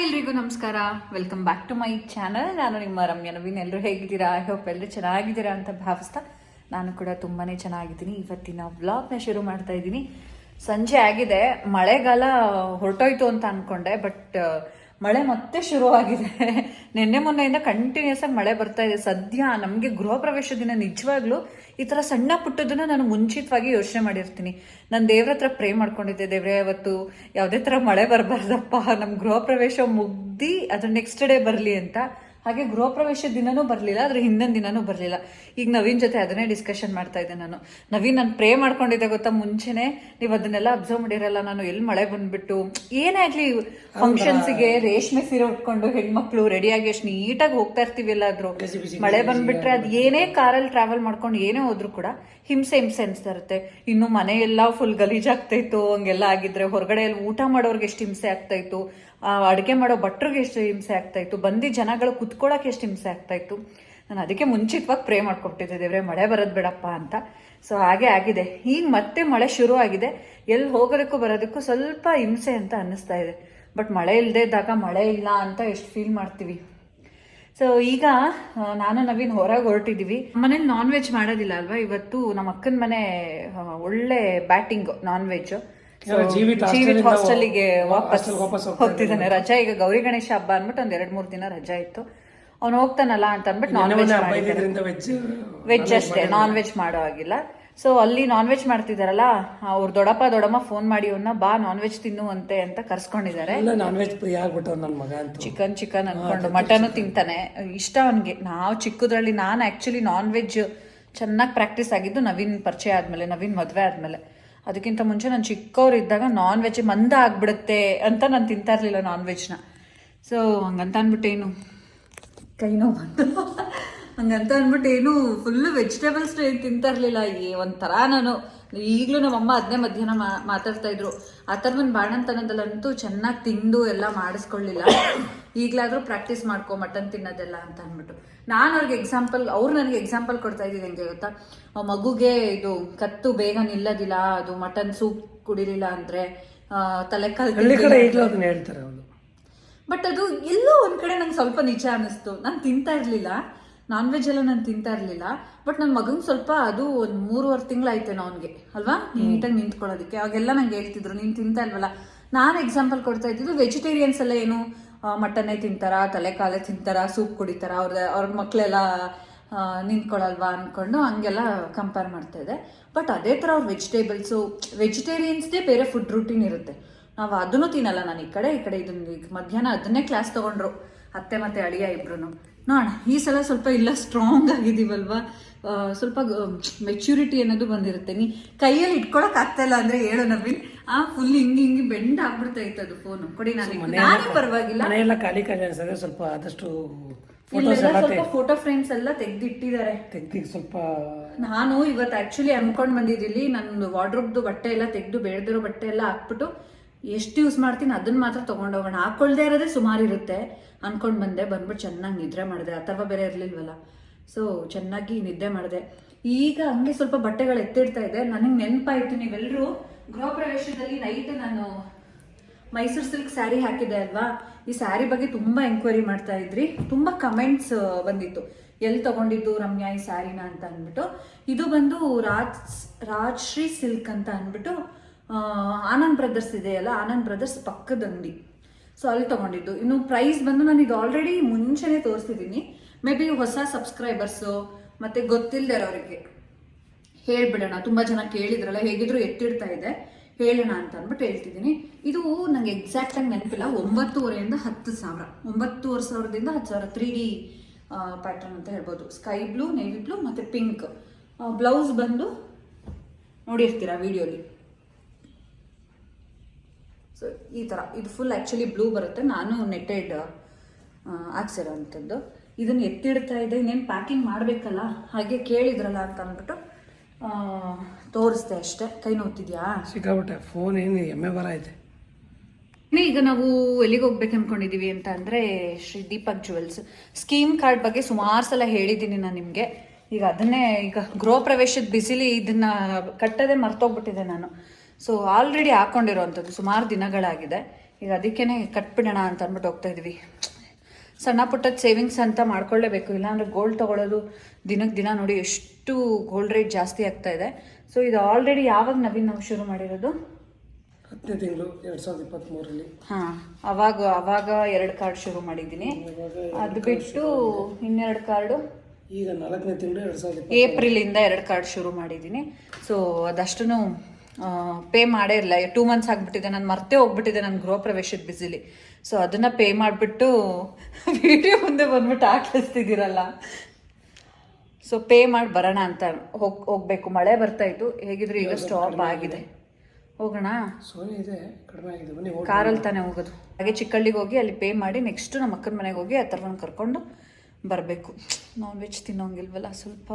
Hi ಎಲ್ರಿಗೂ ನಮಸ್ಕಾರ. Welcome back to my channel ನಾನು ನಿಮ್ಮ ರಮ್ಯ ನವೀನ್. ಎಲ್ಲರೂ ಹೇಗಿದ್ದೀರಾ? ಐ ಹೋಪ್ ಎಲ್ಲರೂ ಚೆನ್ನಾಗಿದ್ದೀರಾ ಅಂತ ಭಾವಿಸ್ತಾ ನಾನು ಕೂಡ ತುಂಬಾ ಚೆನ್ನಾಗಿದ್ದೀನಿ. ಇವತ್ತಿನ ವ್ಲಾಗ್ನ ಶುರು ಮಾಡ್ತಾ ಇದ್ದೀನಿ. ಸಂಜೆ ಆಗಿದೆ. ಮಳೆಗಾಲ ಹೊರಟೋಯ್ತು ಅಂತ ಅಂದ್ಕೊಂಡೆ ಬಟ್ ಮಳೆ ಮತ್ತೆ ಶುರುವಾಗಿದೆ. ನಿನ್ನೆ ಮೊನ್ನೆಯಿಂದ ಕಂಟಿನ್ಯೂಸ್ ಆಗಿ ಮಳೆ ಬರ್ತಾ ಇದೆ. ಸದ್ಯ ನಮಗೆ ಗೃಹ ಪ್ರವೇಶ ದಿನ ನಿಜವಾಗ್ಲೂ ಈ ಥರ ಸಣ್ಣ ಪುಟ್ಟದನ್ನ ನಾನು ಮುಂಚಿತವಾಗಿ ಯೋಚನೆ ಮಾಡಿರ್ತೀನಿ. ನಾನು ದೇವ್ರ ಹತ್ರ ಪ್ರೇ ಮಾಡ್ಕೊಂಡಿದ್ದೆ. ದೇವ್ರೆ, ಅವತ್ತು ಯಾವುದೇ ಥರ ಮಳೆ ಬರಬಾರ್ದಪ್ಪ. ನಮ್ಮ ಗೃಹ ಪ್ರವೇಶ ಮುಗ್ದಿ ಅದ್ರ ನೆಕ್ಸ್ಟ್ ಡೇ ಬರಲಿ ಅಂತ. ಹಾಗೆ ಗೃಹ ಪ್ರವೇಶ ದಿನನೂ ಬರಲಿಲ್ಲ ಅದ್ರ ಹಿಂದಿನ ದಿನನೂ ಬರಲಿಲ್ಲ. ಈಗ ನವೀನ್ ಜೊತೆ ಅದನ್ನೇ ಡಿಸ್ಕಷನ್ ಮಾಡ್ತಾ ಇದ್ದೆ ನಾನು. ನವೀನ್ ನಾನು ಪ್ರೇ ಮಾಡ್ಕೊಂಡಿದ್ದೆ ಗೊತ್ತಾ ಮುಂಚೆನೆ. ನೀವು ಅದನ್ನೆಲ್ಲ ಅಬ್ಸರ್ವ್ ಮಾಡಿರಲ್ಲ ನಾನು ಎಲ್ಲಿ ಮಳೆ ಬಂದ್ಬಿಟ್ಟು ಏನೇ ಆಗ್ಲಿ ಫಂಕ್ಷನ್ಸ್ಗೆ ರೇಷ್ಮೆ ಸೀರೆ ಉಟ್ಕೊಂಡು ಹೆಣ್ಮಕ್ಳು ರೆಡಿಯಾಗಿ ಎಷ್ಟು ನೀಟಾಗಿ ಹೋಗ್ತಾ ಇರ್ತೀವಿ ಎಲ್ಲಾದ್ರೂ. ಮಳೆ ಬಂದ್ಬಿಟ್ರೆ ಅದ್ ಏನೇ ಕಾರಲ್ಲಿ ಟ್ರಾವೆಲ್ ಮಾಡ್ಕೊಂಡು ಏನೇ ಹೋದ್ರು ಕೂಡ ಹಿಂಸೆ ಹಿಂಸೆ ಅನ್ಸ್ತಾ ಇರುತ್ತೆ. ಇನ್ನು ಮನೆ ಎಲ್ಲ ಫುಲ್ ಗಲೀಜಾಗ್ತಾಯಿತ್ತು ಹಂಗೆಲ್ಲ ಆಗಿದ್ರೆ ಹೊರಗಡೆ ಊಟ ಮಾಡೋರ್ಗೆ ಎಷ್ಟು ಹಿಂಸೆ ಆಗ್ತಾಯಿತ್ತು ಅಡುಗೆ ಮಾಡೋ ಭಟ್ರಿಗೆ ಎಷ್ಟು ಹಿಂಸೆ ಆಗ್ತಾಯಿತ್ತು ಬಂದಿ ಜನಗಳು ಕುತ್ಕೊಳ್ಳೋಕೆ ಎಷ್ಟು ಹಿಂಸೆ ಆಗ್ತಾಯಿತ್ತು ನಾನು ಅದಕ್ಕೆ ಮುಂಚಿತವಾಗಿ ಪ್ರೇ ಮಾಡ್ಕೊಟ್ಟಿದ್ದೆ, ದೇವ್ರೆ ಮಳೆ ಬರೋದು ಬೇಡಪ್ಪ ಅಂತ. ಸೊ ಹಾಗೆ ಆಗಿದೆ. ಈಗ ಮತ್ತೆ ಮಳೆ ಶುರು ಆಗಿದೆ. ಎಲ್ಲಿ ಹೋಗೋದಕ್ಕೂ ಬರೋದಕ್ಕೂ ಸ್ವಲ್ಪ ಹಿಂಸೆ ಅಂತ ಅನ್ನಿಸ್ತಾ ಇದೆ. ಬಟ್ ಮಳೆ ಇಲ್ಲದೆ ಇದ್ದಾಗ ಮಳೆ ಇಲ್ಲ ಅಂತ ಎಷ್ಟು ಫೀಲ್ ಮಾಡ್ತೀವಿ. ಸೊ ಈಗ ನಾನು ನವೀನ್ ಹೊರಗೆ ಹೊರಟಿದ್ದೀವಿ ಮನೇಲಿ ನಾನ್ ವೆಜ್ ಮಾಡೋದಿಲ್ಲ ಅಲ್ವಾ? ಇವತ್ತು ನಮ್ಮ ಅಕ್ಕನ ಮನೆ ಒಳ್ಳೆ ಬ್ಯಾಟಿಂಗ್ ನಾನ್ ವೆಜ್ ಜೀವಿತ್ ಹಾಸ್ಟೆಲ್ಗೆ ವಾಪಸ್ ಹೋಗ್ತಿದ್ದಾನೆ. ರಜಾ ಈಗ ಗೌರಿ ಗಣೇಶ ಹಬ್ಬ ಅಂದ್ಬಿಟ್ಟು ಒಂದ್ ಎರಡ್ ಮೂರ್ ದಿನ ರಜಾ ಇತ್ತು. ಅವ್ನು ಹೋಗ್ತಾನಲ್ಲ ಅಂತ ಅಂದ್ಬಿಟ್ಟು ನಾನ್ ವೆಜ್ ವೆಜ್ ಅಷ್ಟೇ ನಾನ್ ವೆಜ್ ಮಾಡೋ ಆಗಿಲ್ಲ ಸೊ ಅಲ್ಲಿ ನಾನ್ ವೆಜ್ ಮಾಡ್ತಿದಾರಲ್ಲ ಅವ್ರ ದೊಡ್ಡಪ್ಪ ದೊಡ್ಡಮ್ಮ ಫೋನ್ ಮಾಡಿ ಅವ್ರನ್ನ ಬಾ ನಾನ್ ವೆಜ್ ತಿನ್ನುವಂತೆ ಅಂತ ಕರ್ಸ್ಕೊಂಡಿದ್ದಾರೆ ನಾನ್ ವೆಜ್ ಪ್ರಿಯ ಆಗ್ಬಿಟ್ಟು ನನ್ನ ಮಗ ಅಂತ. ಚಿಕನ್ ಚಿಕನ್ ಅನ್ಕೊಂಡು ಮಟನ್ ತಿಂತಾನೆ. ಇಷ್ಟ ಅವನಿಗೆ. ನಾವು ಚಿಕ್ಕದ್ರಲ್ಲಿ ನಾನು ಆಕ್ಚುಲಿ ನಾನ್ ವೆಜ್ ಚೆನ್ನಾಗಿ ಪ್ರಾಕ್ಟೀಸ್ ಆಗಿದ್ದು ನವೀನ್ ಪರಿಚಯ ಆದ್ಮೇಲೆ ನವೀನ್ ಮದುವೆ ಆದ್ಮೇಲೆ. ಅದಕ್ಕಿಂತ ಮುಂಚೆ ನಾನು ಚಿಕ್ಕವ್ರು ಇದ್ದಾಗ ನಾನ್ ವೆಜ್ ಮಂದ ಆಗ್ಬಿಡುತ್ತೆ ಅಂತ ನಾನು ತಿಂತಾ ಇರ್ಲಿಲ್ಲ ನಾನ್ ವೆಜ್ನ ಸೊ ಹಂಗಂತ ಅಂದ್ಬಿಟ್ಟು ಏನು ಕೈ ನೋವು ಬಂತು. ಹಂಗಂತ ಅಂದ್ಬಿಟ್ಟು ಏನು ಫುಲ್ ವೆಜಿಟೇಬಲ್ಸ್ ತಿಂತಾ ಇರ್ಲಿಲ್ಲ ಈ ಒಂಥರ ನಾನು. ಈಗಲೂ ನಮ್ಮಮ್ಮ ಅದನ್ನೇ ಮಧ್ಯಾಹ್ನ ಮಾ ಮಾತಾಡ್ತಾ ಇದ್ರು. ಆ ಥರವನ್ ಬಾಣಂತನದಲ್ಲಂತೂ ಚೆನ್ನಾಗಿ ತಿಂದು ಎಲ್ಲ ಮಾಡಿಸ್ಕೊಳ್ಳಿಲ್ಲ. ಈಗಲಾದರೂ ಪ್ರಾಕ್ಟೀಸ್ ಮಾಡ್ಕೊ ಮಟನ್ ತಿನ್ನೋದೆಲ್ಲ ಅಂತ ಅಂದ್ಬಿಟ್ಟು ನಾನು ಅವ್ರಿಗೆ ಎಕ್ಸಾಂಪಲ್ ಅವ್ರು ನನಗೆ ಎಕ್ಸಾಂಪಲ್ ಕೊಡ್ತಾ ಇದ್ದೀನಿ ಹೆಂಗೆ ಗೊತ್ತಾ? ಮಗುಗೆ ಇದು ಕತ್ತು ಬೇಗ ನಿಲ್ಲೋದಿಲ್ಲ ಅದು ಮಟನ್ ಸೂಪ್ ಕುಡಿಲಿಲ್ಲ ಅಂದ್ರೆ ತಲೆ ಅದನ್ನ ಹೇಳ್ತಾರೆ ಅವರು. ಬಟ್ ಅದು ಎಲ್ಲೋ ಒಂದ್ ಕಡೆ ನಂಗೆ ಸ್ವಲ್ಪ ನಿಜ ಅನಿಸ್ತು. ನಾನು ತಿಂತಾ ಇರ್ಲಿಲ್ಲ. ನಾನ್ ವೆಜ್ ಎಲ್ಲ ನಾನು ತಿಂತಾ ಇರ್ಲಿಲ್ಲ ಬಟ್ ನನ್ನ ಮಗಂಗೆ ಸ್ವಲ್ಪ ಅದು ಒಂದು ಮೂರುವರೆ ತಿಂಗಳಾಯ್ತೇನೋ ಅವನಿಗೆ, ಅಲ್ವಾ? ನೀಟಾಗಿ ನಿಂತ್ಕೊಳ್ಳೋದಕ್ಕೆ. ಅವಾಗೆಲ್ಲ ನಂಗೆ ಹೇಳ್ತಿದ್ರು, ನೀನು ತಿಂತಾ ಇಲ್ವಲ್ಲ? ನಾನು ಎಕ್ಸಾಂಪಲ್ ಕೊಡ್ತಾ ಇದ್ದಿದ್ದು ವೆಜಿಟೇರಿಯನ್ಸ್ ಎಲ್ಲ ಏನು ಮಟನ್ನೇ ತಿಂತಾರ, ತಲೆಕಾಲೇ ತಿಂತಾರ ಸೂಪ್ ಕುಡಿತಾರ ಅವ್ರ ಅವ್ರ ಮಕ್ಕಳೆಲ್ಲ ನಿಂತ್ಕೊಳ್ಳಲ್ವಾ ಅಂದ್ಕೊಂಡು ಹಂಗೆಲ್ಲ ಕಂಪೇರ್ ಮಾಡ್ತಾ ಇದೆ ಬಟ್ ಅದೇ ಥರ ಅವ್ರ ವೆಜಿಟೇಬಲ್ಸು ವೆಜಿಟೇರಿಯನ್ಸ್ದೇ ಬೇರೆ ಫುಡ್ ರೂಟೀನ್ ಇರುತ್ತೆ. ನಾವು ಅದನ್ನು ತಿನ್ನಲ್ಲ, ನಾನು ಈ ಕಡೆ ಈ ಕಡೆ ಇದನ್ನ ಈಗ ಮಧ್ಯಾಹ್ನ ಅದನ್ನೇ ಕ್ಲಾಸ್ ತಗೊಂಡ್ರು, ಅತ್ತೆ ಮತ್ತೆ ಅಳಿಯ ಇಬ್ರು ನೋಡೋಣ ಈ ಸಲ ಸ್ವಲ್ಪ ಇಲ್ಲ ಸ್ಟ್ರಾಂಗ್ ಆಗಿದೀವಲ್ವಾ ಸ್ವಲ್ಪ ಮೆಚ್ಯೂರಿಟಿ ಅನ್ನೋದು ಬಂದಿರುತ್ತೆ. ನೀ ಕೈಯಲ್ಲಿ ಇಟ್ಕೊಳಕ್ ಆಗ್ತಾ ಇಲ್ಲ ಅಂದ್ರೆ ಹೇಳು ನವೀನ್. ಆ ಫುಲ್ ಹಿಂಗ್ ಹಿಂಗೆ ಬೆಂಡ್ ಆಗ್ಬಿಡ್ತಾ ಇತ್ತು ಅದು ಫೋನ್ ಕೊಡಿ ನಾನು ನಾನೇ ಪರವಾಗಿಲ್ಲ. ಮನೆಯೆಲ್ಲ ಖಾಲಿ ಖಾಲಿ ಅನ್ಸಿದ್ರೆ ಸ್ವಲ್ಪ ಆದಷ್ಟು ಫೋಟೋ ಫ್ರೇಮ್ಸ್ ಎಲ್ಲ ತೆಗ್ದಿಟ್ಟಿದ್ದಾರೆ. ತೆಗ್ದು ಸ್ವಲ್ಪ ನಾನು ಇವತ್ತು ಆಕ್ಚುಲಿ ಅನ್ಕೊಂಡ್ ಬಂದಿದ್ದೀನಿ. ನನ್ನ ವಾರ್ಡ್ರೋಬ್ದು ಬಟ್ಟೆ ಎಲ್ಲ ತೆಗೆದು ಬೇಡದಿರೋ ಬಟ್ಟೆ ಎಲ್ಲ ಹಾಕ್ಬಿಟ್ಟು ಎಷ್ಟು ಯೂಸ್ ಮಾಡ್ತೀನಿ ಅದನ್ನ ಮಾತ್ರ ತಗೊಂಡೋಗೋಣ ಹಾಕೊಳ್ದೇ ಇರೋದೇ ಸುಮಾರು ಇರುತ್ತೆ. ಅನ್ಕೊಂಡ್ ಬಂದೆ ಬಂದ್ಬಿಟ್ಟು ಚೆನ್ನಾಗಿ ನಿದ್ರೆ ಮಾಡಿದೆ. ಅಥವಾ ಬೇರೆ ಇರಲಿಲ್ವಲ್ಲ. ಸೊ ಚೆನ್ನಾಗಿ ನಿದ್ದೆ ಮಾಡಿದೆ. ಈಗ ಹಂಗೆ ಸ್ವಲ್ಪ ಬಟ್ಟೆಗಳು ಎತ್ತಿಡ್ತಾ ಇದೆ ನನಗೆ ನೆನಪಾಯಿತು ನೀವೆಲ್ಲರೂ ಗೃಹ ಪ್ರವೇಶದಲ್ಲಿ ನೈಟ್ ನಾನು ಮೈಸೂರು ಸಿಲ್ಕ್ ಸ್ಯಾರಿ ಹಾಕಿದೆ ಅಲ್ವಾ? ಈ ಸ್ಯಾರಿ ಬಗ್ಗೆ ತುಂಬ ಎಂಕ್ವೈರಿ ಮಾಡ್ತಾ ಇದ್ರಿ. ತುಂಬ ಕಮೆಂಟ್ಸ್ ಬಂದಿತ್ತು. ಎಲ್ಲಿ ತಗೊಂಡಿದ್ದು ರಮ್ಯಾ ಈ ಸ್ಯಾರಿನ ಅಂತ ಅಂದ್ಬಿಟ್ಟು. ಇದು ಬಂದು ರಾಜ್, ರಾಜ್ಶ್ರೀ ಸಿಲ್ಕ್ ಅಂತ ಅಂದ್ಬಿಟ್ಟು ಆನಂದ್ ಬ್ರದರ್ಸ್ ಇದೆಯಲ್ಲ, ಆನಂದ್ ಬ್ರದರ್ಸ್ ಪಕ್ಕದ ಅಂಗಡಿ ಸೊ ಅಲ್ಲಿ ತಗೊಂಡಿದ್ದು. ಇನ್ನು ಪ್ರೈಸ್ ಬಂದು ನಾನು ಇದು ಆಲ್ರೆಡಿ ಮುಂಚೆನೆ ತೋರಿಸ್ತಿದ್ದೀನಿ ಮೇ ಬಿ ಹೊಸ ಸಬ್ಸ್ಕ್ರೈಬರ್ಸು ಮತ್ತೆ ಗೊತ್ತಿಲ್ಲದೆ ಇರೋರಿಗೆ ಹೇಳ್ಬಿಡೋಣ. ತುಂಬಾ ಜನ ಕೇಳಿದ್ರಲ್ಲ, ಹೇಗಿದ್ರು ಎತ್ತಿಡ್ತಾ ಇದೆ. ಹೇಳೋಣ ಅಂತ ಅಂದ್ಬಿಟ್ಟು ಹೇಳ್ತಿದ್ದೀನಿ ಇದು ನಂಗೆ ಎಕ್ಸಾಕ್ಟ್ ಆಗಿ ನೆನಪಿಲ್ಲ. ಒಂಬತ್ತುವರೆಯಿಂದ ಹತ್ತು ಸಾವಿರ. ಒಂಬತ್ತುವರೆ ಸಾವಿರದಿಂದ ಹತ್ತು ಸಾವಿರ. ತ್ರೀ ಡಿ ಪ್ಯಾಟರ್ನ್ ಅಂತ ಹೇಳ್ಬೋದು. ಸ್ಕೈ ಬ್ಲೂ ನೇವಿ ಬ್ಲೂ ಮತ್ತೆ ಪಿಂಕ್ ಬ್ಲೌಸ್ ಬಂದು ನೋಡಿರ್ತೀರಾ ವಿಡಿಯೋಲಿ ಸೊ ಈ ಥರ ಇದು ಫುಲ್ ಆ್ಯಕ್ಚುಲಿ ಬ್ಲೂ ಬರುತ್ತೆ. ನಾನು ನೆಟ್ಟೆಡ್ ಹಾಕ್ಸಿರೋ ಅಂಥದ್ದು. ಇದನ್ನು ಎತ್ತಿಡ್ತಾ ಇದೆ. ಇನ್ನೇನು ಪ್ಯಾಕಿಂಗ್ ಮಾಡಬೇಕಲ್ಲ? ಹಾಗೆ ಕೇಳಿದ್ರಲ್ಲ ಅಂತ ಅಂದ್ಬಿಟ್ಟು ತೋರಿಸ್ದೆ ಅಷ್ಟೇ. ಕೈ ನೋತಿದ್ಯಾ ಸಿಕ್ಕಾಬಿಟ್ಟೆ ಫೋನ್ ಏನು ಎಮ್ಮೆ ಬರ ಇದೆ. ಈಗ ನಾವು ಎಲ್ಲಿಗೆ ಹೋಗ್ಬೇಕು ಅಂದ್ಕೊಂಡಿದ್ದೀವಿ ಅಂತ ಅಂದರೆ Shri Deepak Jewels scheme card ಬಗ್ಗೆ ಸುಮಾರು ಸಲ ಹೇಳಿದ್ದೀನಿ ನಾನು ನಿಮಗೆ. ಈಗ ಅದನ್ನೇ ಈಗ ಗೃಹ ಪ್ರವೇಶದ ಬಿಸಿಲಿ ಇದನ್ನ ಕಟ್ಟದೆ ಮರ್ತೋಗ್ಬಿಟ್ಟಿದೆ ನಾನು. ಸೊ ಆಲ್ರೆಡಿ ಹಾಕ್ಕೊಂಡಿರೋವಂಥದ್ದು ಸುಮಾರು ದಿನಗಳಾಗಿದೆ. ಈಗ ಅದಕ್ಕೇನೆ ಕಟ್ಬಿಡೋಣ ಅಂತ ಅಂದ್ಬಿಟ್ಟು ಹೋಗ್ತಾ ಇದ್ವಿ ಸಣ್ಣ ಪುಟ್ಟದ ಸೇವಿಂಗ್ಸ್ ಅಂತ ಮಾಡ್ಕೊಳ್ಳೇಬೇಕು. ಇಲ್ಲಾಂದರೆ ಗೋಲ್ಡ್ ತಗೊಳ್ಳೋದು ದಿನಕ್ಕೆ ದಿನ ನೋಡಿ ಎಷ್ಟು ಗೋಲ್ಡ್ ರೇಟ್ ಜಾಸ್ತಿ ಆಗ್ತಾ ಇದೆ. ಸೊ ಇದು ಆಲ್ರೆಡಿ ಯಾವಾಗ ನವೀನ್ ನಾವು ಶುರು ಮಾಡಿರೋದು? ಹತ್ತನೇ ತಿಂಗಳು ಎರಡು ಸಾವಿರದ ಇಪ್ಪತ್ತ್ಮೂರಲ್ಲಿ ಹಾಂ ಅವಾಗ ಅವಾಗ ಎರಡು ಕಾರ್ಡ್ ಶುರು ಮಾಡಿದ್ದೀನಿ. ಅದು ಬಿಟ್ಟು ಇನ್ನೆರಡು ಕಾರ್ಡು ಈಗ ನಾಲ್ಕನೇ ತಿಂಗಳು ಎರಡು ಸಾವಿರದ ಏಪ್ರಿಲಿಂದ ಎರಡು ಕಾರ್ಡ್ ಶುರು ಮಾಡಿದ್ದೀನಿ. ಸೊ ಅದಷ್ಟು ಪೇ ಮಾಡೇ ಇಲ್ಲ ಟೂ ಮಂತ್ಸ್ ಆಗಿಬಿಟ್ಟಿದೆ ನಾನು ಮರ್ತೇ ಹೋಗ್ಬಿಟ್ಟಿದೆ ನನ್ನ ಗೃಹ ಪ್ರವೇಶದ ಬಿಸಿಲಿ ಸೊ ಅದನ್ನು ಪೇ ಮಾಡಿಬಿಟ್ಟು ವಿಡಿಯೋ ಮುಂದೆ ಬಂದ್ಬಿಟ್ಟು ಹಾಕಿಸ್ತಿದ್ದೀರಲ್ಲ. ಸೊ ಪೇ ಮಾಡಿ ಬರೋಣ ಅಂತ ಹೋಗ್ ಹೋಗ್ಬೇಕು. ಮಳೆ ಬರ್ತಾ ಇತ್ತು. ಹೇಗಿದ್ರು? ಈಗ ಸ್ಟಾಪ್ ಆಗಿದೆ. ಹೋಗೋಣ? ಕಾರಲ್ಲಿ ತಾನೇ ಹೋಗೋದು. ಹಾಗೆ ಚಿಕ್ಕಳ್ಳಿಗೆ ಹೋಗಿ ಅಲ್ಲಿ ಪೇ ಮಾಡಿ ನೆಕ್ಸ್ಟ್ ನಮ್ಮ ಅಕ್ಕನ ಮನೆಗೆ ಹೋಗಿ ಆ ಥರವನ್ನು ಕರ್ಕೊಂಡು ಬರಬೇಕು. ನಾನ್ ವೆಜ್ ತಿನ್ನೋಂಗಿಲ್ವಲ್ಲ? ಸ್ವಲ್ಪ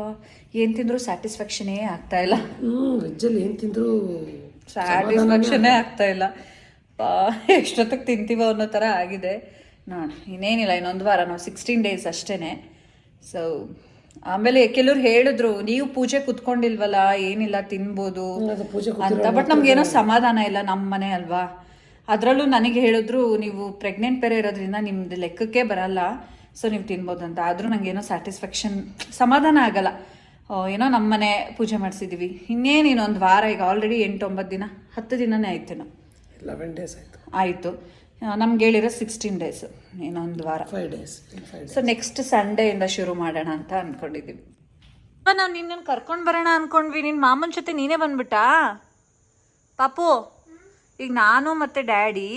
ಏನು ತಿಂದರೂ ಸ್ಯಾಟಿಸ್ಫ್ಯಾಕ್ಷನೇ ಆಗ್ತಾ ಇಲ್ಲ. ಹ್ಞೂ ವೆಜ್ಜಲ್ಲಿ ಏನು ತಿಂದರೂ ಸ್ಯಾಟಿಸ್ಫ್ಯಾಕ್ಷನೇ ಆಗ್ತಾ ಇಲ್ಲ. ಪಾ ಎಷ್ಟೊತ್ತಿಗೆ ತಿಂತೀವೋ ಅನ್ನೋ ಥರ ಆಗಿದೆ. ನಾನು ಇನ್ನೇನಿಲ್ಲ ಇನ್ನೊಂದು ವಾರ ನಾವು ಸಿಕ್ಸ್ಟೀನ್ ಡೇಸ್ ಅಷ್ಟೇ ಸೊ ಆಮೇಲೆ ಕೆಲವ್ರು ಹೇಳಿದ್ರು ನೀವು ಪೂಜೆ ಕುತ್ಕೊಂಡಿಲ್ವಲ್ಲ? ಏನಿಲ್ಲ ತಿನ್ಬೋದು. ಅಂತ. ಬಟ್ ನಮ್ಗೇನೋ ಸಮಾಧಾನ ಇಲ್ಲ ನಮ್ಮ ಮನೆ ಅಲ್ವಾ? ಅದರಲ್ಲೂ ನನಗೆ ಹೇಳಿದ್ರು ನೀವು ಪ್ರೆಗ್ನೆಂಟ್ ಬೇರೆ ಇರೋದ್ರಿಂದ ನಿಮ್ದು ಲೆಕ್ಕಕ್ಕೆ ಬರಲ್ಲ. ಸೊ ನೀವು ತಿನ್ಬೋದು ಅಂತ. ಆದರೂ ಏನೋ ಸ್ಯಾಟಿಸ್ಫ್ಯಾಕ್ಷನ್ ಸಮಾಧಾನ ಆಗಲ್ಲ. ಏನೋ ನಮ್ಮ ಮನೆ ಪೂಜೆ ಮಾಡಿಸಿದ್ದೀವಿ ಇನ್ನೇನು ಇನ್ನೊಂದು ವಾರ ಈಗ ಆಲ್ರೆಡಿ ಎಂಟು ಒಂಬತ್ತು ದಿನ ಹತ್ತು ದಿನನೇ ಆಯಿತು ನಾವು ಲೆವೆನ್ ಡೇಸ್ ಆಯಿತು. ಆಯಿತು. ನಮ್ಗೆ ಹೇಳಿರೋ ಸಿಕ್ಸ್ಟೀನ್ ಡೇಸ್ ಇನ್ನೊಂದು ವಾರ. ಫೈವ್ ಡೇಸ್ ಸೊ ನೆಕ್ಸ್ಟ್ ಸಂಡೇಯಿಂದ ಶುರು ಮಾಡೋಣ ಅಂತ ಅನ್ಕೊಂಡಿದ್ದೀವಿ ನಾವು ನಿನ್ನನ್ನು ಕರ್ಕೊಂಡು ಬರೋಣ ಅನ್ಕೊಂಡ್ವಿ. ನಿನ್ನ ಮಾಮನ ಜೊತೆ ನೀನೇ ಬಂದ್ಬಿಟ್ಟಾ? ಪಾಪು ಈಗ ನಾನು ಮತ್ತೆ ಡ್ಯಾಡಿ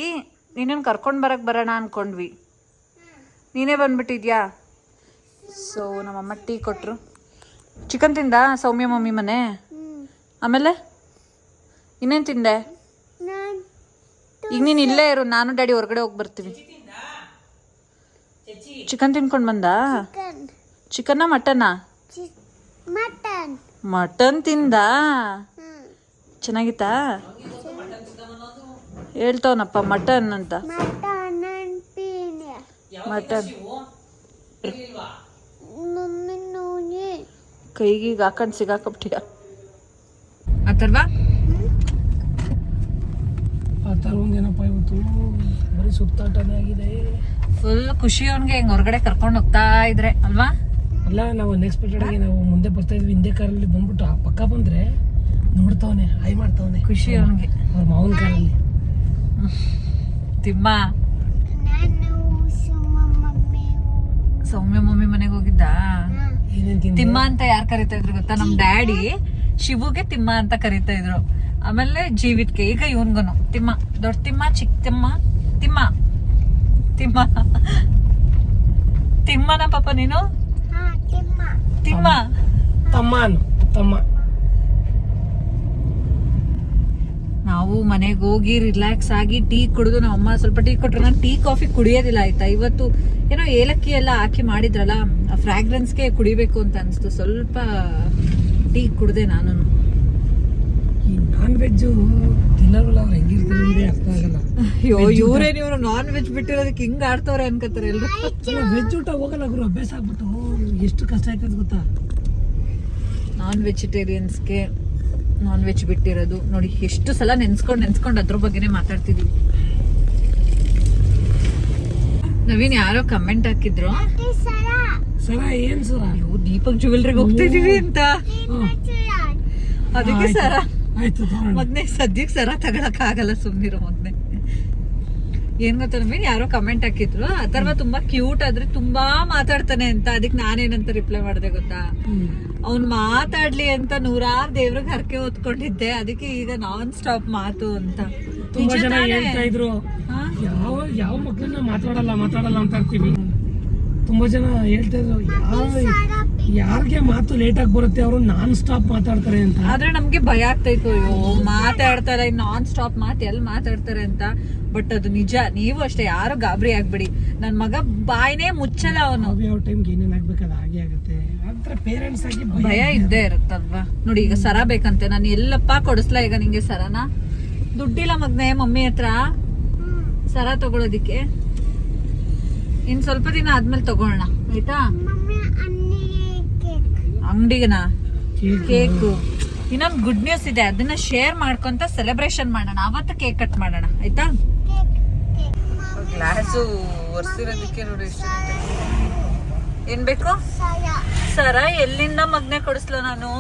ನಿನ್ನನ್ನು ಕರ್ಕೊಂಡು ಬರಕ್ಕೆ ಬರೋಣ ಅನ್ಕೊಂಡ್ವಿ. ನೀನೇ ಬಂದ್ಬಿಟ್ಟಿದ್ಯಾ? ಸೊ ನಮ್ಮಮ್ಮ ಟೀ ಕೊಟ್ಟರು ಚಿಕನ್ ತಿಂದ ಸೌಮ್ಯ ಮಮ್ಮಿ ಮನೆ? ಆಮೇಲೆ? ಇನ್ನೇನು ತಿಂದೆ? ಈಗ ನೀನು ಇಲ್ಲೇ ಇರು ನಾನು ಡ್ಯಾಡಿ ಹೊರಗಡೆ ಹೋಗಿ ಬರ್ತೀವಿ ಚಿಕನ್ ತಿನ್ಕೊಂಡು ಬಂದ? ಚಿಕನ್ನ ಮಟನಾ? ಮಟನ್. ಮಟನ್ ತಿಂದ? ಚೆನ್ನಾಗಿತ್ತಾ? ಹೇಳ್ತವನಪ್ಪ ಮಟನ್ ಅಂತ. ಮಟನ್. ಕೈಗೀಗ ಹಾಕೊಂಡು ಸಿಗಾಕಬಿಟ್ಟಿಯ. ಅಥರ್ವಾ ಆ ಥರ ಒಂದೇನಪ್ಪ ಇವತ್ತು? ಬರೀ ಸುತ್ತಾಟನೇ ಆಗಿದೆ. ಫುಲ್ ಖುಷಿ ಅವನ್ಗೆ ಹೆಂಗ್ ಹೊರಗಡೆ ಕರ್ಕೊಂಡು ಹೋಗ್ತಾ ಇದ್ರೆ ಅಲ್ವಾ? ಅಲ್ಲ ನಾವು ಎಕ್ಸ್ಪೆಕ್ಟೆಡ್ ಆಗಿ ನಾವು ಮುಂದೆ ಬರ್ತಾ ಇದ್ವಿ ಹಿಂದೆ ಕಾರಲ್ಲಿ ಬಂದ್ಬಿಟ್ಟು ಆ ಪಕ್ಕ ಬಂದ್ರೆ ನೋಡ್ತಾವನೆ ಹೈ ಮಾಡ್ತಾವನೆ. ಖುಷಿ ಅವನ್ಗೆ. ಅವ್ರ ಮಾವನ ಕಾರಲ್ಲಿ ತಿಮ್ಮ ನಾನು ಸುಮ್ಮ ಮಮ್ಮಿ ಸೌಮ್ಯ ಮಮ್ಮಿ ಮನೆಗೆ ಹೋಗಿದ್ದ? ತಿಮ್ಮ ಅಂತ ಯಾರು ಕರಿತಾ ಇದ್ರು ಗೊತ್ತಾ? ನಮ್ ಡ್ಯಾಡಿ ಶಿವುಗೆ ತಿಮ್ಮ ಅಂತ ಕರಿತಾ ಇದ್ರು. ಆಮೇಲೆ ಜೀವಿತ್ಗೆ ಈಗ ಇವನ್ಗನು. ತಿಮ್ಮ ದೊಡ್ಡ ತಿಮ್ಮ ಚಿಕ್ಕ ತಿಮ್ಮ ತಿಮ್ಮ. ತಿಮ್ಮ. ತಿಮ್ಮನ ಪಾಪ ನೀನು? ಹಾ ತಿಮ್ಮ. ತಮ್ಮ. ತಮ್ಮ ಅನ್ನು ತಮ್ಮ ನಾವು ಮನೆಗೆ ಹೋಗಿ ರಿಲ್ಯಾಕ್ಸ್ ಆಗಿ ಟೀ ಕುಡಿದು ನಮ್ಮ ಅಮ್ಮ ಸ್ವಲ್ಪ ಟೀ ಕೊಟ್ರು. ನಾನು ಟೀ ಕಾಫಿ ಕುಡಿಯೋದಿಲ್ಲ ಆಯ್ತಾ? ಇವತ್ತು ಏನೋ ಏಲಕ್ಕಿ ಎಲ್ಲ ಹಾಕಿ ಮಾಡಿದ್ರಲ್ಲ ಆ ಫ್ರಾಗ್ರೆನ್ಸ್ಗೆ ಕುಡಿಬೇಕು ಅಂತ ಅನಿಸ್ತು. ಸ್ವಲ್ಪ ಟೀ ಕುಡ್ದೆ ನಾನು. ನಾನ್ ವೆಜ್ಜು ತಿನ್ನೋರಲ್ಲ ಅವ್ರು? ಹೆಂಗಿರ್ತಾರೆ ಅರ್ಥ ಆಗಲ್ಲ. ಅಯ್ಯೋ ಇವರೇ ಇವರು? ನಾನ್ ವೆಜ್ ಬಿಟ್ಟಿರೋದಕ್ಕೆ ಹಿಂಗ್ ಆಡ್ತವ್ರೆ ಅನ್ಕೋತಾರೆ ಎಲ್ರು. ವೆಜ್ ಊಟ ಹೋಗಲ್ಲ ಗುರು ಅಭ್ಯಾಸ ಆಗ್ಬಿಟ್ಟು. ಎಷ್ಟು ಕಷ್ಟ ಆಯ್ತದ ಗೊತ್ತಾ? ನಾನ್ ವೆಜಿಟೇರಿಯನ್ಸ್ಗೆ ನಾನ್ ವೆಜ್ ಬಿಟ್ಟಿರೋದು. ನೋಡಿ ಎಷ್ಟು ಸಲ ನೆನ್ಸ್ಕೊಂಡು ನೆನ್ಸ್ಕೊಂಡು ಅದ್ರ ಬಗ್ಗೆನೇ ಮಾತಾಡ್ತಿದೀವಿ. ನವೀನ್ ಯಾರೋ ಕಮೆಂಟ್ ಹಾಕಿದ್ರು? ಸರ ಏನ್ ಸರ? ಅಯ್ಯೋ ದೀಪಕ್ ಜುವೆಲ್ರಿ ಹೋಗ್ತಿದೀವಿ ಅಂತ. ಅದಕ್ಕೆ ಸರ. ಮೊದ್ನೇ ಸದ್ಯಕ್ಕೆ ಸರ ತಗೊಳಕ್ ಆಗಲ್ಲ ಸುಮ್ನಿರೋ ಮೊದ್ನೇ ಏನ್ ಗೊತ್ತಾ ಯಾರೋ ಕಮೆಂಟ್ ಹಾಕಿದ್ರು. ಅಥರ್ವ ತುಂಬಾ ಕ್ಯೂಟ್ ಆದ್ರೆ ತುಂಬಾ ಮಾತಾಡ್ತಾನೆ ಅಂತ. ಅದಕ್ಕೆ ನಾನೇನಂತ ರಿಪ್ಲೈ ಮಾಡಿದೆ ಗೊತ್ತಾ. ಅವ್ನ್ ಮಾತಾಡ್ಲಿ ಅಂತ ನೂರಾರು ದೇವ್ರಿಗೆ ಹರಕೆ ಹೊತ್ಕೊಂಡಿದ್ದೆ. ಅದಕ್ಕೆ ಈಗ ನಾನ್ ಸ್ಟಾಪ್ ಮಾತು ಅಂತ. ತುಂಬಾ ಜನ ಹೇಳ್ತಾ ಇದ್ರು. ಯಾವ ಯಾವ ಮಕ್ಕಳನ್ನ ಮಾತಾಡಲ್ಲ ಮಾತಾಡಲ್ಲ ಅಂತ ಇರ್ತೀವಿ ತುಂಬಾ ಜನ ಹೇಳ್ತಾ ಇದ್ರು ಯಾವ ಯಾರಿಗೆ ಮಾತು ಲೇಟ್ ಆಗಿ ಬರುತ್ತೆ ಅವರು ನಾನ್ ಸ್ಟಾಪ್ ಮಾತಾಡ್ತಾರೆ ಅಂತ. ಆದ್ರೆ ನಮ್ಗೆ ಭಯ ಆಗ್ತಾಯ್ತು ಅಯ್ಯೋ ಮಾತಾಡ್ತಾರೆ ನಾನ್ ಸ್ಟಾಪ್ ಮಾತು ಎಲ್ಲಿ ಮಾತಾಡ್ತಾರೆ ಅಂತ. ಬಟ್ ಅದು ನಿಜ ನೀವು ಅಷ್ಟೇ ಯಾರು ಗಾಬರಿ ಆಗ್ಬಿಡಿ. ನನ್ ಮಗ ಬಾಯ್ನೇ ಮುಚ್ಚಲ್ಲ ಅವನು. ಯಾವ ಟೈಮ್ಗೆ ಏನೇನ್ ಆಗ್ಬೇಕಲ್ಲ ಹಾಗೆ ಆಗುತ್ತೆ. ಆದ್ರೆ ಪೇರೆಂಟ್ಸ್ ಆಗಿ ಭಯ ಭಯ ಇದ್ದೇ ಇರುತ್ತಲ್ವಾ? ನೋಡಿ ಈಗ ಸರ ಬೇಕಂತೆ. ನಾನು ಎಲ್ಲಪ್ಪ ಕೊಡಿಸ್ಲಾ ಈಗ ನಿಂಗೆ ಸರನ? ದುಡ್ಡಿಲ್ಲ ಮಗ್ನೆ ಮಮ್ಮಿ ಹತ್ರ. ಸರ ತಗೊಳೋದಿಕ್ಕೆ. ಇನ್ ಸ್ವಲ್ಪ ದಿನ ಆದ್ಮೇಲೆ ತಗೊಳ್ಳೋಣ ಆಯ್ತಾ? ಅಂಗಡಿಗನ ಕೇಕ್. ಇನ್ನೊಂದು ಗುಡ್ ನ್ಯೂಸ್ ಇದೆ. ಅದನ್ನ ಶೇರ್ ಮಾಡ್ಕೊಂತ ಸೆಲೆಬ್ರೇಷನ್ ಮಾಡೋಣ. ಅವತ್ತು ಕೇಕ್ ಕಟ್ ಮಾಡೋಣ. ಆಯ್ತಾ? ಗ್ಲಾಸು ಒರೆಸಿರೋದಕ್ಕೆ ನೋಡಿ ಏನ್ ಬೇಕು? ಸರ, ಎಲ್ಲಿಂದ ಮಗ್ನೆ ಕೊಡಿಸ್ಲ ನಾನು?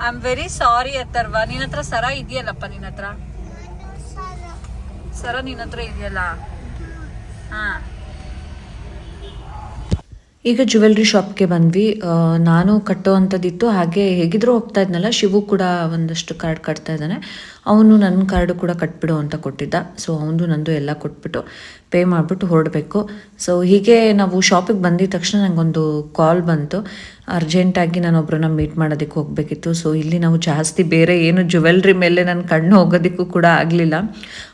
I am very sorry Atharva ನಿನ್ನ ಹತ್ರ ಸರ ಇದೆಯಲ್ಲಪ್ಪ ನಿನ್ನ ಹತ್ರ? ಸರ ನಿನ್ನ ಹತ್ರ ಇದೆಯಲ್ಲ? ಹಾ. ಈಗ ಜ್ಯುವೆಲ್ರಿ ಶಾಪ್ಗೆ ಬಂದ್ವಿ. ನಾನು ನಾನು ಕಟ್ಟುವಂಥದ್ದಿತ್ತು. ಹಾಗೆ ಹೇಗಿದ್ರು ಹೋಗ್ತಾ ಇದ್ನಲ್ಲ, ಶಿವು ಕೂಡ ಒಂದಷ್ಟು ಕಾರ್ಡ್ ಕಟ್ತಾ ಇದ್ದಾನೆ. ಅವನು ನನ್ನ ಕಾರ್ಡು ಕೂಡ ಕಟ್ಬಿಡು ಅಂತ ಕೊಟ್ಟಿದ್ದ. ಸೊ ಅವನು ನಂದು ಎಲ್ಲ ಕೊಟ್ಬಿಟ್ಟು ಪೇ ಮಾಡಿಬಿಟ್ಟು ಹೊರಡಬೇಕು. ಸೊ ಹೀಗೆ ನಾವು ಶಾಪಿಗೆ ಬಂದಿದ ತಕ್ಷಣ ನನಗೊಂದು ಕಾಲ್ ಬಂತು. ಅರ್ಜೆಂಟಾಗಿ ನಾನು ಒಬ್ಬರನ್ನ ಮೀಟ್ ಮಾಡೋದಕ್ಕೆ ಹೋಗಬೇಕಿತ್ತು. ಸೊ ಇಲ್ಲಿ ನಾವು ಜಾಸ್ತಿ ಬೇರೆ ಏನು ಜುವೆಲ್ರಿ ಮೇಲೆ ನನ್ನ ಕಣ್ಣು ಹೋಗೋದಕ್ಕೂ ಕೂಡ ಆಗಲಿಲ್ಲ.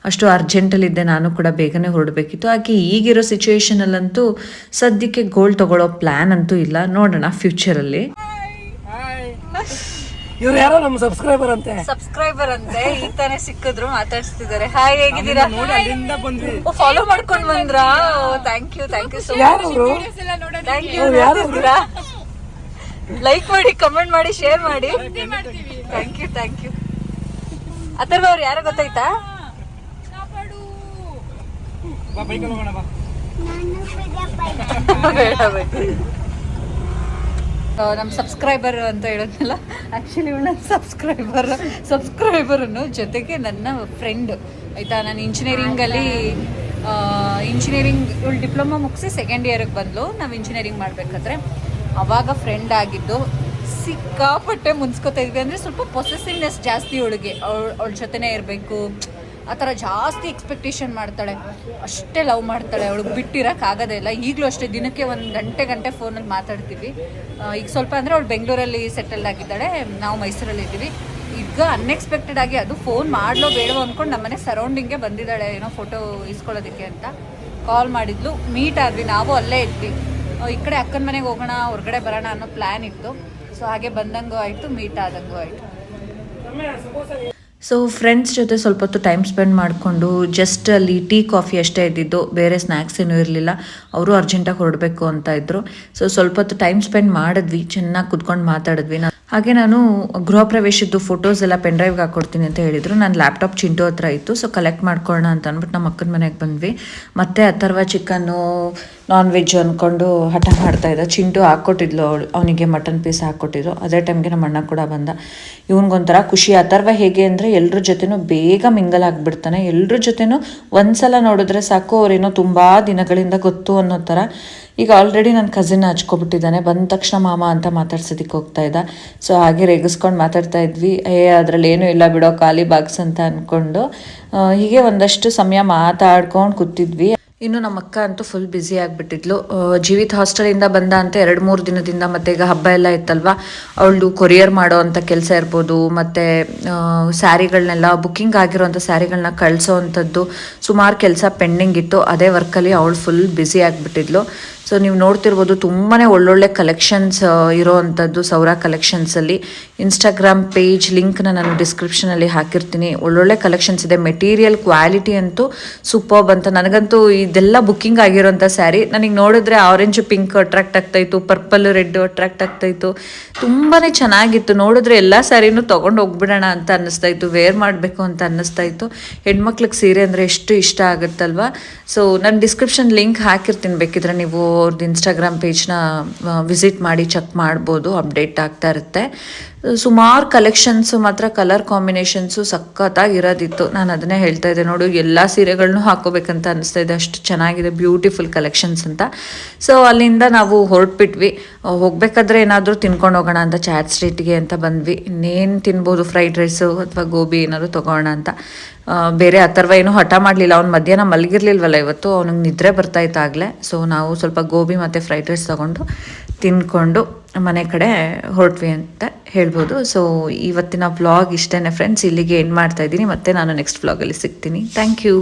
ಅಷ್ಟು ಅರ್ಜೆಂಟಲ್ಲಿದ್ದೆ ನಾನು ಕೂಡ ಬೇಗನೆ ಹೊರಡಬೇಕಿತ್ತು. ಹಾಗೆ ಈಗಿರೋ ಸಿಚುವೇಶನಲ್ಲಂತೂ ಸದ್ಯಕ್ಕೆ ಗೋಲ್ಡ್ ತಗೊಳ್ಳೋ ಪ್ಲ್ಯಾನ್ ಅಂತೂ ಇಲ್ಲ. ನೋಡೋಣ ಫ್ಯೂಚರಲ್ಲಿ ಇವ್ರು ಯಾರೋ ನಮ್ಮ ಸಬ್ಸ್ಕ್ರೈಬರ್ ಅಂತೆ. ಸಬ್ಸ್ಕ್ರೈಬರ್ ಅಂತೆ ಈ ತಾನೇ ಸಿಕ್ಕಿದ್ರು ಮಾತಾಡ್ಸ್ತಿದ್ದಾರೆ. ಹಾಯ್ ಹೇಗಿದ್ದೀರಾ? ನೋಡಿ ಅಲ್ಲಿಂದ ಬಂದ್ವಿ ಫಾಲೋ ಮಾಡ್ಕೊಂಡು ಬಂದ್ರಾ? Thank you thank you so much? Thank you ಯಾರಿದ್ದೀರಾ? Like ಮಾಡಿ ಕಮೆಂಟ್ ಮಾಡಿ ಶೇರ್ ಮಾಡಿ. Thank you thank you Atharva ಅವ್ರು ಯಾರೋ ಗೊತ್ತಾಯ್ತಾ? ಬೇಡ ಬೈಕಲ್ಲಿ ಹೋಗೋಣ ಬಾ. ನಾನು ಬಿಡ ಬೈಕ್ ಬೇಡ. ನಮ್ಮ ಸಬ್ಸ್ಕ್ರೈಬರ್ ಅಂತ ಹೇಳೋದಲ್ಲ ಆ್ಯಕ್ಚುಲಿ ಇವಳು ನನ್ನ ಸಬ್ಸ್ಕ್ರೈಬರ್ ಸಬ್ಸ್ಕ್ರೈಬರನ್ನು ಜೊತೆಗೆ ನನ್ನ ಫ್ರೆಂಡ್ ಆಯಿತಾ? ನಾನು ಇಂಜಿನಿಯರಿಂಗಲ್ಲಿ ಇಂಜಿನಿಯರಿಂಗ್ ಇವಳು ಡಿಪ್ಲೊಮಾ ಮುಗಿಸಿ ಸೆಕೆಂಡ್ ಇಯರಿಗೆ ಬಂದಳು ನಾವು ಇಂಜಿನಿಯರಿಂಗ್ ಮಾಡಬೇಕಾದ್ರೆ ಅವಾಗ ಫ್ರೆಂಡ್ ಆಗಿದ್ದು ಸಿಕ್ಕಾಪಟ್ಟೆ ಮುನ್ಸ್ಕೊತಾ ಇದ್ವಿ. ಅಂದರೆ ಸ್ವಲ್ಪ ಪೊಸೆಸಿವ್ನೆಸ್ ಜಾಸ್ತಿ ಅವಳಿಗೆ. ಅವಳ ಅವಳ ಜೊತೆನೇ ಇರಬೇಕು. ಆ ಥರ ಜಾಸ್ತಿ ಎಕ್ಸ್ಪೆಕ್ಟೇಷನ್ ಮಾಡ್ತಾಳೆ. ಅಷ್ಟೇ ಲವ್ ಮಾಡ್ತಾಳೆ ಅವಳಿಗೆ ಬಿಟ್ಟಿರೋಕ್ಕಾಗೋದೇ ಇಲ್ಲ. ಈಗಲೂ ಅಷ್ಟೇ, ದಿನಕ್ಕೆ ಒಂದು ಗಂಟೆ ಗಂಟೆ ಫೋನಲ್ಲಿ ಮಾತಾಡ್ತೀವಿ. ಈಗ ಸ್ವಲ್ಪ ಅಂದರೆ ಅವಳು ಬೆಂಗಳೂರಲ್ಲಿ ಸೆಟಲ್ ಆಗಿದ್ದಾಳೆ. ನಾವು ಮೈಸೂರಲ್ಲಿ ಇದ್ದೀವಿ. ಈಗ ಅನ್ಎಕ್ಸ್ಪೆಕ್ಟೆಡ್ ಆಗಿ ಅದು ಫೋನ್ ಮಾಡಲೋ ಬೇಡವೋ ಅಂದ್ಕೊಂಡು ನಮ್ಮನೆ ಸರೌಂಡಿಂಗೇ ಬಂದಿದ್ದಾಳೆ, ಏನೋ ಫೋಟೋ ಇಸ್ಕೊಳ್ಳೋದಕ್ಕೆ ಅಂತ ಕಾಲ್ ಮಾಡಿದ್ಲು. ಮೀಟ್ ಆದ್ವಿ, ನಾವು ಅಲ್ಲೇ ಇದ್ವಿ. ಈ ಕಡೆ ಅಕ್ಕನ ಮನೆಗೆ ಹೋಗೋಣ, ಹೊರಗಡೆ ಬರೋಣ ಅನ್ನೋ ಪ್ಲ್ಯಾನ್ ಇತ್ತು. ಸೊ ಹಾಗೆ ಬಂದಂಗೂ ಆಯಿತು ಮೀಟ್ ಆದಂಗೂ ಆಯಿತು. ಸೊ ಫ್ರೆಂಡ್ಸ್ ಜೊತೆ ಸ್ವಲ್ಪ ಹೊತ್ತು ಟೈಮ್ ಸ್ಪೆಂಡ್ ಮಾಡಿಕೊಂಡು ಜಸ್ಟ್ ಅಲ್ಲಿ ಟೀ ಕಾಫಿ ಅಷ್ಟೇ ಇದ್ದಿದ್ದು, ಬೇರೆ ಸ್ನ್ಯಾಕ್ಸ್ ಏನೂ ಇರಲಿಲ್ಲ. ಅವರು ಅರ್ಜೆಂಟಾಗಿ ಹೊರಡಬೇಕು ಅಂತ ಇದ್ದರು ಸೊ ಸ್ವಲ್ಪ ಹೊತ್ತು ಟೈಮ್ ಸ್ಪೆಂಡ್ ಮಾಡಿದ್ವಿ, ಚೆನ್ನಾಗಿ ಕುತ್ಕೊಂಡು ಮಾತಾಡಿದ್ವಿ. ನಾನು ಹಾಗೆ ನಾನು ಗೃಹ ಪ್ರವೇಶದ್ದು ಫೋಟೋಸ್ ಎಲ್ಲ ಪೆನ್ ಡ್ರೈವ್ಗೆ ಹಾಕ್ಕೊಡ್ತೀನಿ ಅಂತ ಹೇಳಿದರು. ನಾನು ಲ್ಯಾಪ್ಟಾಪ್ ಚಿಂಟು ಹತ್ರ ಇತ್ತು. ಸೊ ಕಲೆಕ್ಟ್ ಮಾಡ್ಕೊಳ್ಳೋಣ ಅಂತ ಅಂದ್ಬಿಟ್ಟು ನಮ್ಮ ಅಕ್ಕನ ಮನೆಗೆ ಬಂದ್ವಿ. ಮತ್ತೆ ಅಥರ್ವ ಚಿಕನ್ನು ನಾನ್ ವೆಜ್ ಅಂದ್ಕೊಂಡು ಹಠ ಮಾಡ್ತಾ ಇದ್ದ. ಚಿಂಟು ಹಾಕ್ಕೊಟ್ಟಿದ್ಲು ಅವಳು. ಅವನಿಗೆ ಮಟನ್ ಪೀಸ್ ಹಾಕ್ಕೊಟ್ಟಿದ್ರು. ಅದೇ ಟೈಮ್ಗೆ ನಮ್ಮ ಅಣ್ಣ ಕೂಡ ಬಂದ. ಇವನಿಗೊಂಥರ ಖುಷಿ. ಅಥರ್ವ ಹೇಗೆ ಅಂದರೆ ಎಲ್ಲರ ಜೊತೆನೂ ಬೇಗ ಮಿಂಗಲ್ ಆಗಿಬಿಡ್ತಾನೆ. ಎಲ್ಲರ ಜೊತೆನೂ ಒಂದ್ಸಲ ನೋಡಿದ್ರೆ ಸಾಕು. ಅವರೇನೋ ತುಂಬ ದಿನಗಳಿಂದ ಗೊತ್ತು ಅನ್ನೋ ಥರ. ಈಗ ಆಲ್ರೆಡಿ ನನ್ನ ಕಸಿನ್ ಹಚ್ಕೊಬಿಟ್ಟಿದ್ದಾನೆ ಬಂದ ತಕ್ಷಣ ಮಾಮ ಅಂತ ಮಾತಾಡ್ಸೋದಕ್ಕೆ ಹೋಗ್ತಾ ಇದ್ದ. ಸೊ ಹಾಗೆ ರೇಗಿಸ್ಕೊಂಡು ಮಾತಾಡ್ತಾ ಇದ್ವಿ. ಏ, ಅದರಲ್ಲಿ ಏನೂ ಇಲ್ಲ ಬಿಡೋ. ಖಾಲಿ ಬಾಕ್ಸ್ ಅಂತ ಅಂದ್ಕೊಂಡು ಹೀಗೆ ಒಂದಷ್ಟು ಸಮಯ ಮಾತಾಡ್ಕೊಂಡು ಕೂತಿದ್ವಿ. ಇನ್ನು ನಮ್ಮ ಅಕ್ಕ ಅಂತೂ ಫುಲ್ ಬ್ಯುಸಿ ಆಗಿಬಿಟ್ಟಿದ್ಲು. ಜೀವಿತ್ ಹಾಸ್ಟೆಲಿಂದ ಬಂದ ಅಂತ ಎರಡು ಮೂರು ದಿನದಿಂದ ಮತ್ತೆ ಈಗ ಹಬ್ಬ ಎಲ್ಲ ಇತ್ತಲ್ವಾ? ಅವಳು ಕೊರಿಯರ್ ಮಾಡೋ ಅಂಥ ಕೆಲಸ ಇರ್ಬೋದು, ಮತ್ತು ಸ್ಯಾರಿಗಳನ್ನೆಲ್ಲ ಬುಕ್ಕಿಂಗ್ ಆಗಿರೋಂಥ ಸ್ಯಾರಿಗಳನ್ನ ಕಳಿಸೋ ಅಂಥದ್ದು ಸುಮಾರು ಕೆಲಸ ಪೆಂಡಿಂಗ್ ಇತ್ತು. ಅದೇ ವರ್ಕಲ್ಲಿ ಅವಳು ಫುಲ್ ಬ್ಯುಸಿ ಆಗಿಬಿಟ್ಟಿದ್ಲು. ಸೊ ನೀವು ನೋಡ್ತಿರ್ಬೋದು ತುಂಬಾ ಒಳ್ಳೊಳ್ಳೆ ಕಲೆಕ್ಷನ್ಸ್ ಇರೋ ಅಂಥದ್ದು ಸೌರ ಕಲೆಕ್ಷನ್ಸಲ್ಲಿ ಇನ್ಸ್ಟಾಗ್ರಾಮ್ ಪೇಜ್ ಲಿಂಕ್ನ ನಾನು ಡಿಸ್ಕ್ರಿಪ್ಷನಲ್ಲಿ ಹಾಕಿರ್ತೀನಿ. ಒಳ್ಳೊಳ್ಳೆ ಕಲೆಕ್ಷನ್ಸ್ ಇದೆ. ಮೆಟೀರಿಯಲ್ ಕ್ವಾಲಿಟಿ ಅಂತೂ ಸೂಪರ್ಬ್ ಅಂತ. ನನಗಂತೂ ಇದೆಲ್ಲ ಬುಕ್ಕಿಂಗ್ ಆಗಿರೋಂಥ ಸ್ಯಾರಿ ನನಗೆ ನೋಡಿದ್ರೆ ಆರೆಂಜ್ ಪಿಂಕ್ ಅಟ್ರಾಕ್ಟ್ ಆಗ್ತಾಯಿತ್ತು ಪರ್ಪಲ್ ರೆಡ್ ಅಟ್ರಾಕ್ಟ್ ಆಗ್ತಾಯಿತ್ತು ತುಂಬಾ ಚೆನ್ನಾಗಿತ್ತು. ನೋಡಿದ್ರೆ ಎಲ್ಲ ಸ್ಯಾರಿನೂ ತೊಗೊಂಡು ಹೋಗ್ಬಿಡೋಣ ಅಂತ ಅನ್ನಿಸ್ತಾ ಇತ್ತು. ವೇರ್ ಮಾಡಬೇಕು ಅಂತ ಅನ್ನಿಸ್ತಾ ಇತ್ತು. ಹೆಣ್ಮಕ್ಳಿಗೆ ಸೀರೆ ಅಂದರೆ ಎಷ್ಟು ಇಷ್ಟ ಆಗುತ್ತಲ್ವ? ಸೊ ನಾನು ಡಿಸ್ಕ್ರಿಪ್ಷನ್ ಲಿಂಕ್ ಹಾಕಿರ್ತೀನಿ ಬೇಕಿದ್ರೆ ನೀವು ಅವ್ರದ್ದು ಇನ್ಸ್ಟಾಗ್ರಾಮ್ ಪೇಜ್ನ ವಿಸಿಟ್ ಮಾಡಿ ಚೆಕ್ ಮಾಡ್ಬೋದು ಅಪ್ಡೇಟ್ ಆಗ್ತಾ ಇರುತ್ತೆ. ಸುಮಾರು ಕಲೆಕ್ಷನ್ಸು ಮಾತ್ರ ಕಲರ್ ಕಾಂಬಿನೇಷನ್ಸು ಸಖತ್ತಾಗಿರೋದಿತ್ತು. ನಾನು ಅದನ್ನೇ ಹೇಳ್ತಾ ಇದ್ದೆ ನೋಡು ಎಲ್ಲ ಸೀರೆಗಳನ್ನು ಹಾಕೋಬೇಕಂತ ಅನಿಸ್ತಾ ಇದೆ. ಅಷ್ಟು ಚೆನ್ನಾಗಿದೆ ಬ್ಯೂಟಿಫುಲ್ ಕಲೆಕ್ಷನ್ಸ್ ಅಂತ. ಸೊ ಅಲ್ಲಿಂದ ನಾವು ಹೊರಟ್ಬಿಟ್ವಿ. ಹೋಗಬೇಕಾದ್ರೆ ಏನಾದರೂ ತಿನ್ಕೊಂಡು ಹೋಗೋಣ ಅಂತ ಚಾಟ್ ಸ್ಟ್ರೀಟ್ಗೆ ಅಂತ ಬಂದ್ವಿ. ಇನ್ನೇನು ತಿನ್ಬೋದು ಫ್ರೈಡ್ ರೈಸು ಅಥವಾ ಗೋಬಿ ಏನಾದರೂ ತೊಗೋಣ ಅಂತ. ಆ, ಬೇರೆ ಅಥರ್ವ ಏನೂ ಹಠ ಮಾಡಲಿಲ್ಲ. ಅವ್ನು ಮಧ್ಯಾಹ್ನ ಮಲಗಿರ್ಲಿಲ್ವಲ್ಲ ಇವತ್ತು ಅವ್ನಿಗೆ ನಿದ್ರೆ ಬರ್ತಾ ಇತ್ತಾಗಲೇ ಸೊ ನಾವು ಸ್ವಲ್ಪ ಗೋಬಿ ಮತ್ತು ಫ್ರೈಡ್ ರೈಸ್ ತೊಗೊಂಡು ತಿನ್ಕೊಂಡು ಮನೆ ಕಡೆ ಹೊರಟ್ವಿ ಅಂತ ಹೇಳ್ಬೋದು. ಸೊ ಇವತ್ತಿನ ವ್ಲಾಗ್ ಇಷ್ಟೇ ಫ್ರೆಂಡ್ಸ್ ಇಲ್ಲಿಗೆ ಎಂಡ್ ಮಾಡ್ತಾ ಇದ್ದೀನಿ. ಮತ್ತೆ ನಾನು ನೆಕ್ಸ್ಟ್ ವ್ಲಾಗಲ್ಲಿ ಸಿಗ್ತೀನಿ. Thank you